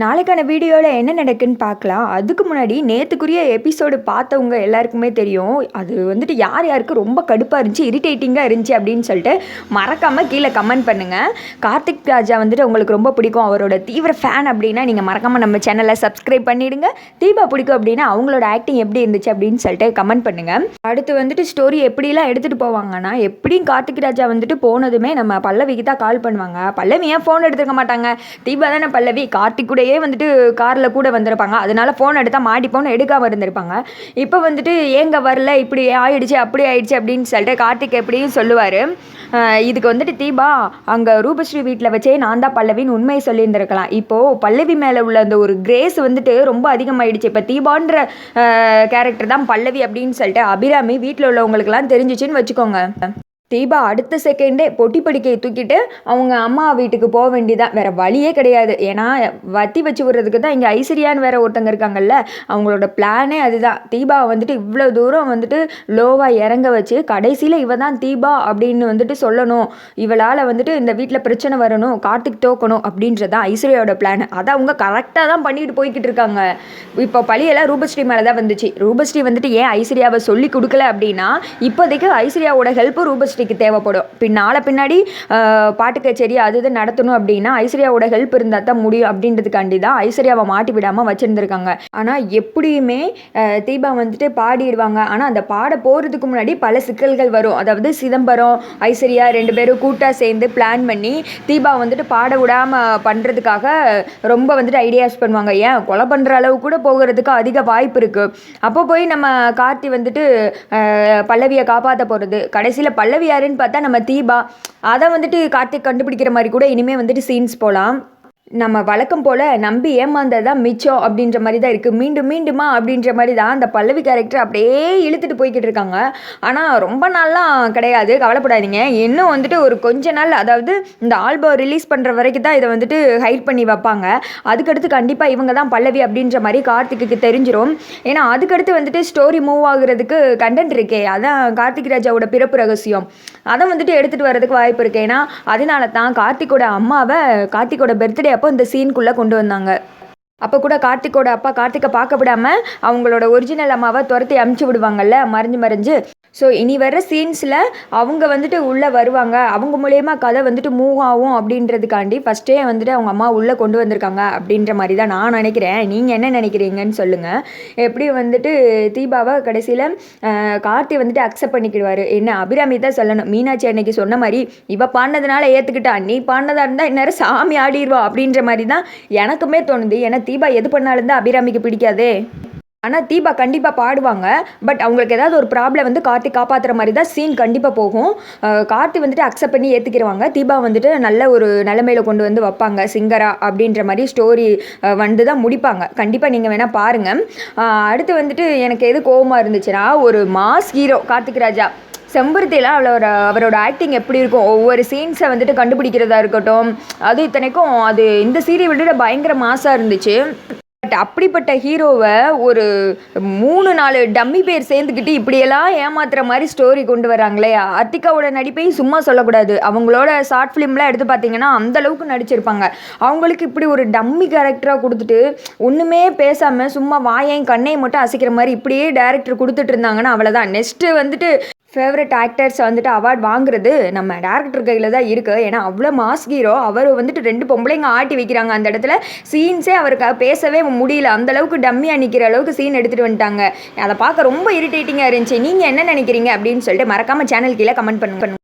நாளைக்கான வீடியோவில் என்ன நடக்குன்னு பார்க்கலாம். அதுக்கு முன்னாடி நேற்றுக்குரிய எபிசோடு பார்த்தவங்க எல்லாருக்குமே தெரியும். அது வந்துட்டு யார் யாருக்கு ரொம்ப கடுப்பாக இருந்துச்சு இரிட்டேட்டிங்காக இருந்துச்சு அப்படின்னு சொல்லிட்டு மறக்காமல் கீழே கமெண்ட் பண்ணுங்கள் கார்த்திக் ராஜா வந்துட்டு உங்களுக்கு ரொம்ப பிடிக்கும். அவரோட தீவிர ஃபேன் அப்படின்னா நீங்கள் மறக்காமல் நம்ம சேனலை சப்ஸ்கிரைப் பண்ணிவிடுங்க தீபா பிடிக்கும் அப்படின்னா அவங்களோட ஆக்டிங் எப்படி இருந்துச்சு அப்படின்னு சொல்லிட்டு கமெண்ட் பண்ணுங்கள் அடுத்து வந்துட்டு ஸ்டோரி எப்படிலாம் எடுத்துகிட்டு போவாங்கன்னா எப்படியும் கார்த்திக் ராஜா வந்துட்டு போனதுமே நம்ம பல்லவிக்கு தான் கால் பண்ணுவாங்க. பல்லவி ஏன் ஃபோன் எடுத்துக்க மாட்டாங்க? தீபா தானே பல்லவி. கார்த்திக் கூடயே வந்துட்டு காரில் கூட வந்திருப்பாங்க. அதனால ஃபோன் எடுத்தால் மாட்டிப்போன்னு எடுக்காமல் இருந்திருப்பாங்க. இப்போ வந்துட்டு ஏங்க வரல? இப்படி ஆயிடுச்சு அப்படி ஆயிடுச்சு அப்படின்னு சொல்லிட்டு கார்த்திக் எப்படியும் சொல்லுவார். இதுக்கு வந்துட்டு தீபா அங்கே ரூபஸ்ரீ வீட்டில் வச்சே நான் தான் பல்லவின்னு உண்மையை சொல்லியிருந்திருக்கலாம். இப்போது பல்லவி மேலே உள்ள அந்த ஒரு கிரேஸ் வந்துட்டு ரொம்ப அதிகமாயிடுச்சு. இப்போ தீபான்ற கேரக்டர் தான் பல்லவி அப்படின்னு சொல்லிட்டு அபிராமி வீட்டில் உள்ளவங்களுக்குலாம் தெரிஞ்சிச்சுன்னு வச்சுக்கோங்க. தீபா அடுத்த செகண்டே பொட்டி படிக்கையை தூக்கிட்டு அவங்க அம்மா வீட்டுக்கு போக வேண்டியதான் வேற வழியே கிடையாது. ஏன்னா வத்தி வச்சு விடுறதுக்கு தான் இங்கே ஐஸ்வர்யான்னு வேற ஒருத்தங்க இருக்காங்கல்ல அவங்களோட பிளானே அதுதான். தீபாவை வந்துட்டு இவ்வளோ தூரம் வந்துட்டு லோவாக இறங்க வச்சு கடைசியில் இவ தான் தீபா அப்படின்னு வந்துட்டு சொல்லணும். இவளால் வந்துட்டு இந்த வீட்டில் பிரச்சனை வரணும் கார்த்திக் தோக்கணும் அப்படின்றதான் ஐஸ்வர்யாவோட பிளான் அதை அவங்க கரெக்டாக தான் பண்ணிட்டு போய்கிட்டு இருக்காங்க. இப்போ பழியெல்லாம் ரூபஸ்ரீ மேலே தான் வந்துச்சு. ரூபஸ்ரீ வந்துட்டு ஏன் ஐஸ்வர்யாவை சொல்லி கொடுக்கல அப்படின்னா இப்போதைக்கு ஐஸ்வர்யாவோட ஹெல்ப்பு ரூபஸ்ரீ ஐஸ்வர்யாக்கு தேவைப்படும். பின்னால் பின்னாடி பாட்டு கச்சேரி அது இது நடத்தணும் அப்படின்னா ஐஸ்வர்யாவோட ஹெல்ப் இருந்தால் தான் முடியும் அப்படின்றதுக்காண்டி தான் ஐஸ்வர்யாவை மாட்டி விடாமல் வச்சுருந்துருக்காங்க. ஆனால் எப்படியுமே தீபா வந்துட்டு பாடிடுவாங்க. ஆனால் அந்த பாட போகிறதுக்கு முன்னாடி பல சிக்கல்கள் வரும். அதாவது சிதம்பரம் ஐஸ்வர்யா ரெண்டு பேரும் கூட்டாக சேர்ந்து பிளான் பண்ணி தீபா வந்துட்டு பாட விடாமல் பண்ணுறதுக்காக ரொம்ப வந்துட்டு ஐடியாஸ் பண்ணுவாங்க. ஏன்? கொலை பண்ணுற அளவு கூட போகிறதுக்கு அதிக வாய்ப்பு இருக்குது அப்போ போய் நம்ம கார்த்தி வந்துட்டு பல்லவியை காப்பாற்ற போகிறது கடைசியில் பல்லவி யாருன்னு பார்த்தா நம்ம தீபா. அதை வந்துட்டு கார்த்திக் கண்டுபிடிக்கிற மாதிரி கூட இனிமேல் வந்துட்டு சீன்ஸ் போகலாம் நம்ம வழக்கம் போல் நம்பி ஏமாந்தது தான் மிச்சம் அப்படின்ற மாதிரி தான் இருக்குது மீண்டும் மீண்டுமா அப்படின்ற மாதிரி தான் அந்த பல்லவி கேரக்டர் அப்படியே இழுத்துட்டு போய்கிட்டு இருக்காங்க. ஆனால் ரொம்ப நாள்லாம் கிடையாது. கவலைப்படாதீங்க. இன்னும் வந்துட்டு ஒரு கொஞ்ச நாள் அதாவது இந்த ஆல்பம் ரிலீஸ் பண்ணுற வரைக்கும் தான் இதை வந்துட்டு ஹைட் பண்ணி வைப்பாங்க. அதுக்கடுத்து கண்டிப்பாக இவங்க தான் பல்லவி அப்படின்ற மாதிரி கார்த்திக்கு தெரிஞ்சிடும் ஏன்னா அதுக்கடுத்து வந்துட்டு ஸ்டோரி மூவ் ஆகுறதுக்கு கண்டென்ட் இருக்கே. அதான் கார்த்திக் ராஜாவோட பிறப்பு ரகசியம். அதை வந்துட்டு எடுத்துகிட்டு வரதுக்கு வாய்ப்பு இருக்கு. ஏன்னா அதனால தான் கார்த்திகோட அம்மாவை கார்த்திகோட பர்த்டே அப்போ இந்த சீனுக்குள்ளே கொண்டு வந்தாங்க. அப்போ கூட கார்த்திக்கோட அப்பா கார்த்திக்கை பார்க்க விடாமல் அவங்களோட ஒரிஜினல் அம்மாவை துரத்தி அமுச்சு விடுவாங்கல்ல மறைஞ்சு மறைஞ்சு. ஸோ இனி வர சீன்ஸில் அவங்க வந்துட்டு உள்ளே வருவாங்க. அவங்க மூலயமா கதை வந்துட்டு மூவ் ஆகும் அப்படின்றதுக்காண்டி ஃபஸ்ட்டே வந்துட்டு அவங்க அம்மா உள்ளே கொண்டு வந்திருக்காங்க அப்படின்ற மாதிரி தான் நான் நினைக்கிறேன். நீங்கள் என்ன நினைக்கிறீங்கன்னு சொல்லுங்கள் எப்படி வந்துட்டு தீபாவை கடைசியில் கார்த்தி வந்துட்டு அக்செப்ட் பண்ணிக்கிடுவார்? என்ன அபிராமி தான் சொல்லணும். மீனாட்சி அன்னைக்கு சொன்ன மாதிரி இவ பாடினதுனால ஏற்றுக்கிட்டா நீ பாடினதாக இருந்தால் இந்நேரம் சாமி ஆடிடுவா அப்படின்ற மாதிரி தான் எனக்குமே தோணுது. ஏன்னா தீபா எது பண்ணாலும் தான் அபிராமிக்கு பிடிக்காதே. ஆனால் தீபா கண்டிப்பாக பாடுவாங்க. பட் அவங்களுக்கு ஏதாவது ஒரு ப்ராப்ளம் வந்து கார்த்தி காப்பாற்றுற மாதிரி தான் சீன் கண்டிப்பாக போகும். கார்த்தி வந்துட்டு அக்செப்ட் பண்ணி ஏற்றுக்கிறவாங்க தீபா வந்துட்டு நல்ல ஒரு நிலைமையில கொண்டு வந்து வைப்பாங்க. சிங்கரா அப்படின்ற மாதிரி ஸ்டோரி வந்து தான் முடிப்பாங்க. கண்டிப்பாக நீங்கள் வேணால் பாருங்கள் அடுத்து வந்துட்டு எனக்கு எது கோபமாக இருந்துச்சுன்னா ஒரு மாஸ் ஹீரோ கார்த்திக் ராஜா. செம்பருத்தியில் அவளோட அவரோட ஆக்டிங் எப்படி இருக்கும்? ஒவ்வொரு சீன்ஸை வந்துட்டு கண்டுபிடிக்கிறதா இருக்கட்டும். அது இத்தனைக்கும் அது இந்த சீரியல் விட பயங்கர மாசாக இருந்துச்சு. பட் அப்படிப்பட்ட ஹீரோவை ஒரு மூணு நாலு டம்மி பேர் சேர்ந்துக்கிட்டு இப்படியெல்லாம் ஏமாத்துற மாதிரி ஸ்டோரி கொண்டு வராங்களே. அர்த்திகாவோட நடிப்பையும் சும்மா சொல்லக்கூடாது. அவங்களோட ஷார்ட் ஃபிலிம்லாம் எடுத்து பார்த்தீங்கன்னா அந்தளவுக்கு நடிச்சிருப்பாங்க. அவங்களுக்கு இப்படி ஒரு டம்மி கேரக்டராக கொடுத்துட்டு ஒன்றுமே பேசாமல் சும்மா வாயையும் கண்ணையும் மட்டும் அசைக்கிற மாதிரி இப்படியே டேரக்டர் கொடுத்துட்டு இருந்தாங்கன்னா அவ்வளோதான் நெக்ஸ்ட்டு வந்துட்டு ஃபேவரட் ஆக்டர்ஸ் வந்துட்டு அவார்ட் வாங்குறது நம்ம டேரக்டர் கையில் தான் இருக்குது ஏன்னா அவ்வளோ மாஸ் ஹீரோ அவர் வந்துட்டு ரெண்டு பொம்பளைங்க ஆட்டி வைக்கிறாங்க அந்த இடத்துல. சீன்ஸே அவருக்கு பேசவே முடியல. அந்தளவுக்கு டம்மியாக நிற்கிற அளவுக்கு சீன் எடுத்துகிட்டு வந்துட்டாங்க. அதை பார்க்க ரொம்ப இரிட்டேட்டிங்காக இருந்துச்சு. நீங்கள் என்ன நினைக்கிறீங்க அப்படின்னு சொல்லிட்டு மறக்காமல் சேனல் கீழே கமெண்ட் பண்ணுங்க.